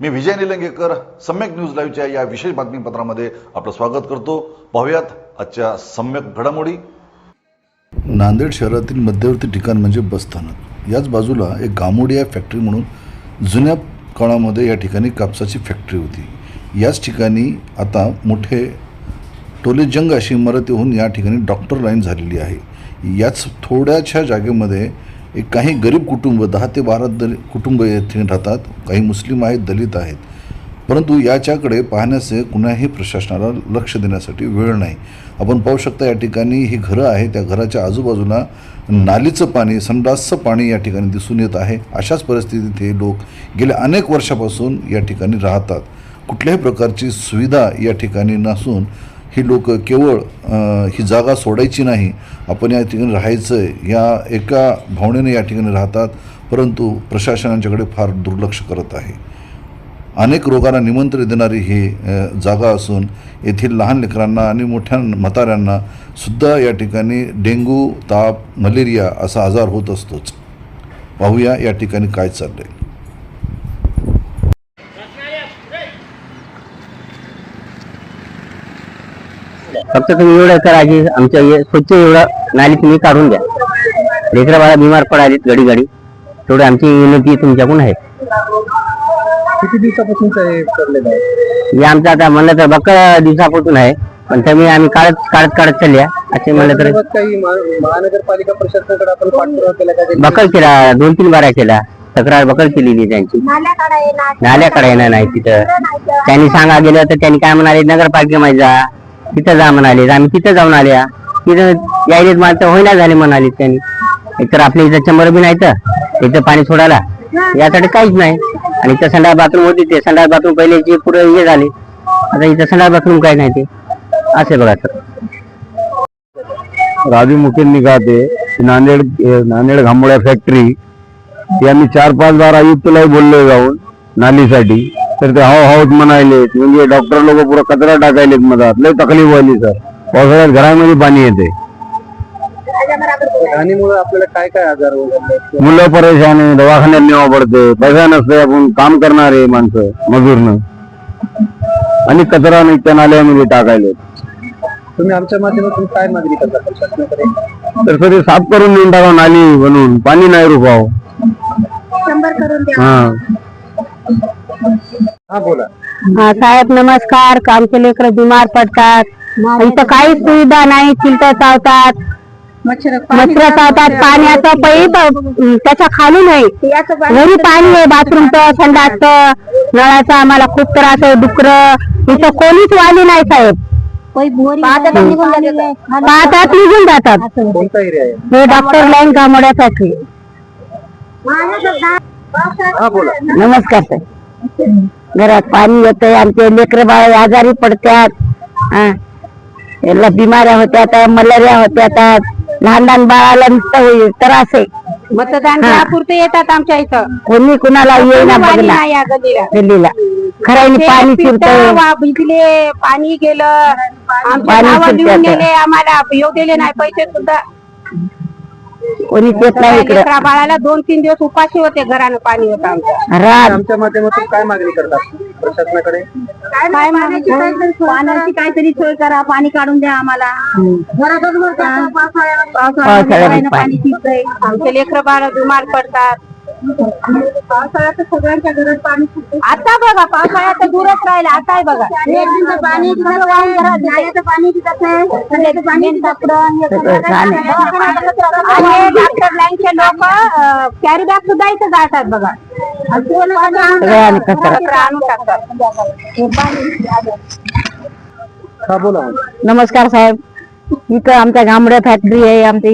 मी Vijay Nilangekar Samyak news लाईव्हच्या या विशेष बातमीपत्रामध्ये आपलं स्वागत करतो. पाहूयात आजच्या सम्यक घडामोडी. नांदेड शहरातील मध्यवर्ती ठिकाण म्हणजे बसस्थानक. याच बाजूला एक गामोडिया फॅक्टरी म्हणून. जुन्या काळामध्ये या ठिकाणी कापसाची फॅक्टरी होती. याच ठिकाणी आता मोठे टोले जंग अशी इमारत होऊन या ठिकाणी डॉक्टर लाईन झालेली आहे. याच थोड्याशा जागेमध्ये एक काही गरीब कुटुंब दहा ते बारा दल कुटुंब येथे राहतात काही मुस्लिम आहेत दलित आहेत. परंतु याच्याकडे पाहण्याचे कुणाही प्रशासनाला लक्ष देण्यासाठी वेळ नाही. आपण पाहू शकता या ठिकाणी ही घरं आहे त्या घराच्या आजूबाजूला नालीचं पाणी संडासचं पाणी या ठिकाणी दिसून येत आहे. अशाच परिस्थितीत हे लोक गेल्या अनेक वर्षापासून या ठिकाणी राहतात. कुठल्याही प्रकारची सुविधा या ठिकाणी नसून ही लोक केवळ ही जागा सोडायची नाही. आपण या ठिकाणी राहायचं आहे या एका भावनेने या ठिकाणी राहतात परंतु प्रशासनाच्याकडे फार दुर्लक्ष करत आहे. अनेक रोगांना निमंत्रण देणारी ही जागा असून येथील लहान लेकरांना आणि मोठ्या म्हाताऱ्यांना सुद्धा या ठिकाणी डेंग्यू ताप मलेरिया असा आजार होत असतोच. पाहूया या ठिकाणी काय चाललं आहे फक्त तुम्ही एवढं करा की आमच्या हे स्वच्छ एवढं नाली तुम्ही काढून द्या. लेकरा बाळा बिमार पडालीत घडी घडी तेवढी आमची विनंती तुमच्याकडून आहे. किती दिवसापासून ते करलेलं आहे हे आमचं आता म्हणलं तर बक्क दिवसापासून आहे. पण तुम्ही आम्ही काढत काढत काढत चालल्या. असे म्हणलं तर त्यासोबत काही महा- महानगरपालिका प्रशासनाकडे आपण पाठपुरावा केला का? त्यांनी? बकल केला. दोन तीन बारा केला. तक्रार बकल केलेली त्यांची. नाल्याकडे येणार नाही तिथं. त्यांनी सांगा गेलं तर त्यांनी काय म्हणाले? नगरपालिकेमध्ये जा. तिथं जा म्हणाले. आम्ही तिथं जाऊन आल्या. तिथं यायलेत मात्र होईना झाले म्हणाले त्यांनी. एकतर आपल्या इथं चंबर बी नाही तर. इथं पाणी सोडायला. यासाठी काहीच नाही. आणि इथं संडास बाथरूम होती ते. संडास बाथरूम पहिले जे पुढे हे झाले. आता इथं संडास बाथरूम काही नाही ते. असे बघा सर राजू मुकेल निघाते नांदेड नांदेड घांबोळ्या फॅक्टरी ते आम्ही चार पाच बार आयुक्तलाही बोललो जाऊन नालीसाठी. तर ते हाव हावत म्हणाले म्हणजे डॉक्टर लोक पुरा कचरा टाकायलेत मधात. लय तकलीफ व्हायली सर पावसाळ्यात घरामध्ये पाणी येते. घाणीमुळे आपल्याला काय काय आजार मुलं परेशान आहे दवाखान्यात न्यावं पडते पैसा नसते आपण काम करणारे माणसं मजूरनं. आणि कचरा त्या नाल्यामध्ये टाकायले तुम्ही आमच्या माध्यमातून काय मागणी करता? तर सर साफ करून देऊन टाका नाली बनवून. पाणी नाही रुपाव. हा. हा बोला. हा साहेब नमस्कार. आमचे लेकर बिमार पडतात. इथं काहीच सुविधा नाही चिलट चावतात. मच्छर चावतात पाण्याचं पैप त्याच्याखाली नाही. घरी पाणी आहे बाथरूमचं संडासचं नळाचा आम्हाला खूप त्रास आहे डुकर. इथं कोणीच वाली नाही साहेब. पाहतात निघून जातात. कोणता एरिया आहे? हे डॉक्टर लाईन कामोड्यासाठी. हा बोला. नमस्कार सर घरात पाणी येतंय आमचे लेकर बाळ आजारी पडतात. हा. याला बिमाऱ्या होत्यात मलेरिया होत्यात. लहान लहान बाळाला नुसतं होईल त्रास आहे. मतदान पुरते येतात आमच्या इथं. कोणी कुणाला येईना बघला गल्लीला. खराईने पाणी भिजले पाणी गेलं. फिरतं आम्हाला येऊ दिले नाही पैसे सुद्धा येत इकडे. लेकरा बाळाला दोन तीन दिवस उपाशी होते घरानं पाणी होतं आमचं रात आमच्या माध्यमातून काय मागणी करतात प्रशासनाकडे? काय मागणी पाण्याची काहीतरी सोय करा पाणी काढून द्या आम्हाला. घरातच पावसाळ्यात पावसाळ्यात पाणी. पाणी शिरतंय आमचे लेकर बाळ बिमार पडतात. पावसाळ्यात सगळ्यांच्या घरात पाणी आता बघा पावसाळ्यात तर दूरच राहिला आता आहे बघा घरात येते. पाणी. आणि डॉक्टर लाईनचे लोक कॅरी बॅग सुद्धा इथं जातात बघा. हा नमस्कार साहेब. इथं आमच्या गांबड्या फॅक्टरी आहे आमच्या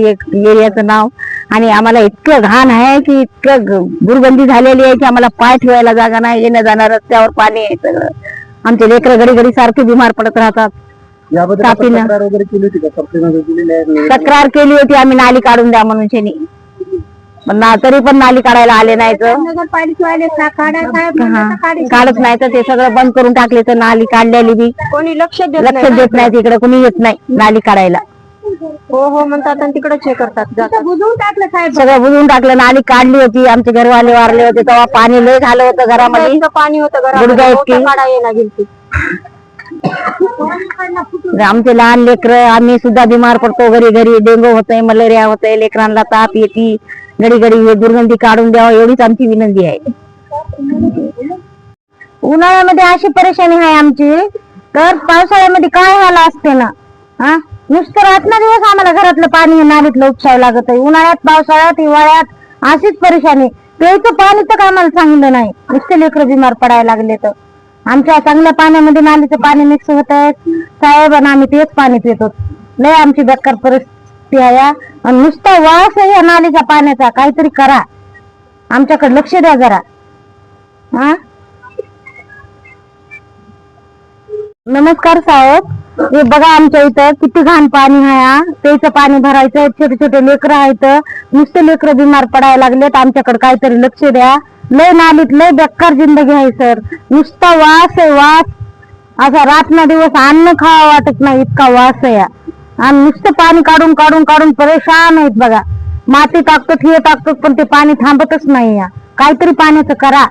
एरियाचं नाव. आणि आम्हाला इतकं घाण आहे की इतकं दुर्गंधी झालेली आहे की आम्हाला पाय ठेवायला जागा नाही येणं जाणं रस्त्यावर पाणी आहे सगळं. आमचे लेकरं घडी घडी सारखे बिमार पडत राहतात. तापीनं. तक्रार केली होती आम्ही नाली काढून द्या म्हणून शेनी. पण ना- तरी पण नाली काढायला आले नाही काढा काढत नाही तर ते सगळं बंद करून टाकले तर नाली काढलेली बी. कोणी लक्ष देत लक्ष नाही देत नाही तिकडे कुणी येत नाही नाली काढायला. हो हो म्हणतात आणि तिकडे हे करतात बुजवून टाकलं साहेब. सगळं बुजवून टाकलं नाली काढली होती आमचे घरवाले वारले होते तेव्हा पाणी लय झालं होतं घरामध्ये. इतकं पाणी होतं गुडघा घरामध्ये इतकी. मोठं काढा येणार गेलती. आमचे लहान लेकर आम्ही सुद्धा बिमार पडतो. घरी घरी डेंगू होतोय मलेरिया होतोय लेकरांना ताप येते. घडी घडी हे दुर्गंधी काढून द्यावा एवढीच आमची विनंती आहे. उन्हाळ्यामध्ये अशी परेशानी आहे आमची तर पावसाळ्यामध्ये काय व्हायला असते ना? हा? नुसतं रात्र दिवस आम्हाला घरातलं पाणी नालीतलं उपसावं लागत आहे. उन्हाळ्यात पावसाळ्यात हिवाळ्यात अशीच परेशानी. प्यायचं पाणी तर आम्हाला चांगलं नाही. नुसते लेकरं बिमार पडायला लागले तर आमच्या चांगल्या पाण्यामध्ये नालीचं पाणी मिक्स होत आहे. साहेब आणि आम्ही तेच पाणी पितो. लय आमची बेकार परिस्थिती आहे आणि नुसता वास आहे या नालीच्या पाण्याचा. काहीतरी करा. आमच्याकडे लक्ष द्या जरा. हा? नमस्कार साहेब. हे बघा आमच्या इथं किती घाण पाणी आहे त्याचं पाणी भरायचं छोटे छोटे लेकरं आहेत. नुसते लेकरं बिमार पडायला लागलेत. आमच्याकडे काहीतरी लक्ष द्या. लय नालीत लय बेकार जिंदगी आहे सर. नुसता वास आहे वास. असा रात्र दिवस अन्न खावा वाटत नाही इतका वास आहे आणि नुसतं पाणी काढून काढून काढून परेशान आहेत बघा. माती टाकतो हे टाकतो पण ते पाणी थांबतच नाही या काहीतरी पाण्याचं करा.